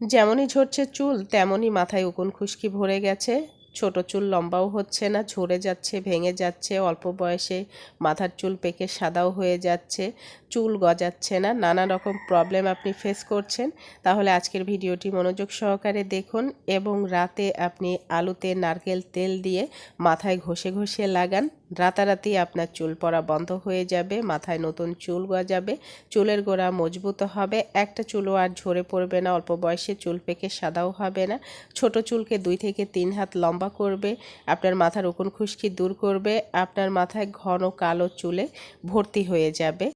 যেমনই ঝরছে চুল, তেমনই মাথায় উকুন খুশকি ভরে গেছে। ছোট চুল লম্বাও হচ্ছে না, ঝরে যাচ্ছে, ভেঙে যাচ্ছে, অল্প বয়সে মাথার চুল পেকে সাদাও হয়ে যাচ্ছে, চুল গজাচ্ছে না। নানা রকম প্রবলেম আপনি ফেস করছেন। তাহলে আজকের ভিডিওটি মনোযোগ সহকারে দেখুন এবং রাতে আপনি আলুতে নারকেল তেল দিয়ে মাথায় ঘষে ঘষে লাগান। রাতারাতি আপনার চুল পরা বন্ধ হয়ে যাবে, মাথায় নতুন চুল গজাবে, চুলের গোড়া মজবুত হবে, একটা চুলও আর ঝরে পড়বে না, অল্প বয়সে চুল পেকে সাদাও হবে না, ছোট চুলকে দুই থেকে তিন হাত লম্বা করবে, আপনার মাথার উকুন খুশকি দূর করবে, আপনার মাথায় ঘন কালো চুলে ভর্তি হয়ে যাবে।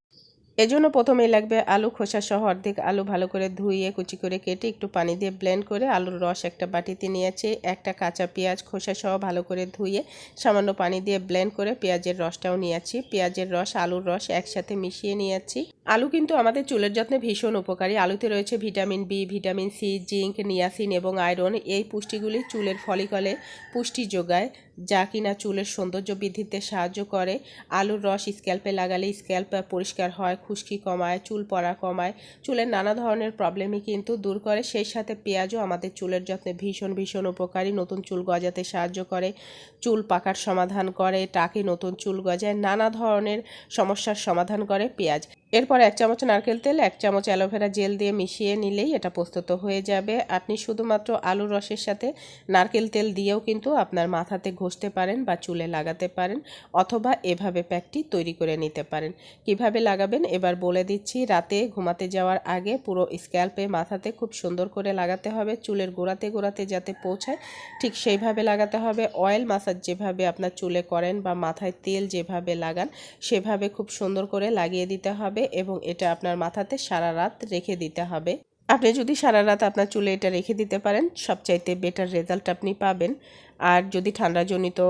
এজন্য প্রথমেই লাগবে আলু খোসা সহ অর্ধেক আলু ভালো করে ধুইয়ে কুচি করে কেটে একটু পানি দিয়ে ব্লেন্ড করে আলুর রস একটা বাটিতে নিয়েছি একটা কাঁচা পেঁয়াজ খোসা সহ ভালো করে ধুয়ে সামান্য পানি দিয়ে ব্লেন্ড করে পেঁয়াজের রসটাও নিয়েছি পেঁয়াজের রস, আলুর রস একসাথে মিশিয়ে নিয়েছি আলু কিন্তু আমাদের চুলের যত্নে ভীষণ উপকারী। আলুতে রয়েছে vitamin B vitamin C zinc, niacin এবং আয়রন। এই পুষ্টিগুলি চুলের ফলিকলে পুষ্টি যোগায়। যা কিনা চুলের সৌন্দর্য বৃদ্ধিতে সাহায্য করে। আলুর রস স্ক্যাল্পে লাগালে স্ক্যাল্প পরিষ্কার হয়, খুশকি কমায়, চুল পড়া কমায়। চুলের নানা ধরনের প্রবলেমই কিন্তু দূর করে। সেই সাথে পেঁয়াজও আমাদের চুলের যত্নে ভীষণ ভীষণ উপকারী। নতুন চুল গজাতে সাহায্য করে। চুল পাকার সমাধান করে, টাকে নতুন চুল গজায়। নানা ধরনের সমস্যার সমাধান করে পেঁয়াজ। এরপর এক চামচ নারকেল তেল, এক চামচ অ্যালোভেরা জেল দিয়ে মিশিয়ে নিলেই এটা প্রস্তুত হয়ে যাবে। আপনি শুধুমাত্র আলুর রসের সাথে নারকেল তেল দিয়েও কিন্তু আপনার মাথাতে ঘষতে পারেন বা চুলে লাগাতে পারেন অথবা এভাবে প্যাকটি তৈরি করে নিতে পারেন। কীভাবে লাগাবেন? এবার বলে দিচ্ছি, রাতে ঘুমাতে যাওয়ার আগে পুরো স্ক্যাল্পে মাথাতে খুব সুন্দর করে লাগাতে হবে, চুলের গোড়াতে গোড়াতে যাতে পৌঁছায়, ঠিক সেইভাবে লাগাতে হবে। অয়েল মাসাজ যেভাবে আপনার চুলে করেন বা মাথায় তেল যেভাবে লাগান, সেভাবে খুব সুন্দর করে লাগিয়ে দিতে হবে এবং এটা আপনার মাথাতে সারা রাত রেখে দিতে হবে। আপনি যদি সারা রাত আপনার চুলে এটা রেখে দিতে পারেন, সবচাইতে বেটার রেজাল্ট আপনি পাবেন। আর যদি ঠান্ডাজনিত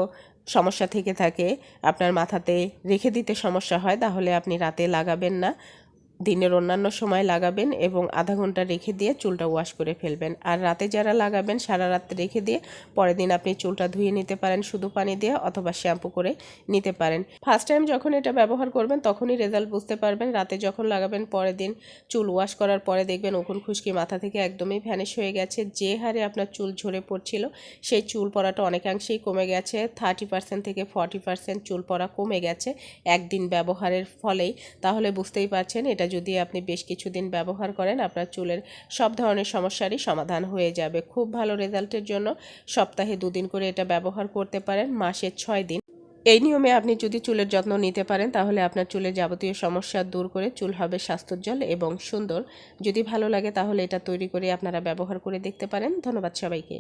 সমস্যা থেকে থাকে, আপনার মাথাতে রেখে দিতে সমস্যা হয়, তাহলে আপনি রাতে লাগাবেন না। দিনের অন্যান্য সময় লাগাবেন এবং আধা ঘণ্টা রেখে দিয়ে চুলটা ওয়াশ করে ফেলবেন। আর রাতে যারা লাগাবেন, সারা রাত রেখে দিয়ে পরের দিন আপনি চুলটা ধুয়ে নিতে পারেন, শুধু পানি দিয়ে অথবা শ্যাম্পু করে নিতে পারেন। ফার্স্ট টাইম যখন এটা ব্যবহার করবেন, তখনই রেজাল্ট বুঝতে পারবেন। রাতে যখন লাগাবেন, পরের দিন চুল ওয়াশ করার পরে দেখবেন উকুন খুশকি মাথা থেকে একদমই ভ্যানিশ হয়ে গেছে। যে হারে আপনার চুল ঝরে পড়ছিল, সেই চুল পড়াটা অনেকাংশেই কমে গেছে। থার্টি পার্সেন্ট থেকে ফর্টি পার্সেন্ট চুল পড়া কমে গেছে একদিন ব্যবহারের ফলেই। তাহলে বুঝতেই পারছেন, এটা যদি আপনি বেশ কিছুদিন ব্যবহার করেন, আপনার চুলের সব ধরনের সমস্যারই সমাধান হয়ে যাবে। খুব ভালো রেজাল্টের জন্য সপ্তাহে দুদিন করে এটা ব্যবহার করতে পারেন, মাসে ছয় দিন। এই নিয়মে আপনি যদি চুলের যত্ন নিতে পারেন, তাহলে আপনার চুলের যাবতীয় সমস্যা দূর করে চুল হবে স্বাস্থ্যোজ্জ্বল এবং সুন্দর। যদি ভালো লাগে, তাহলে এটা তৈরি করে আপনারা ব্যবহার করে দেখতে পারেন। ধন্যবাদ সবাইকে।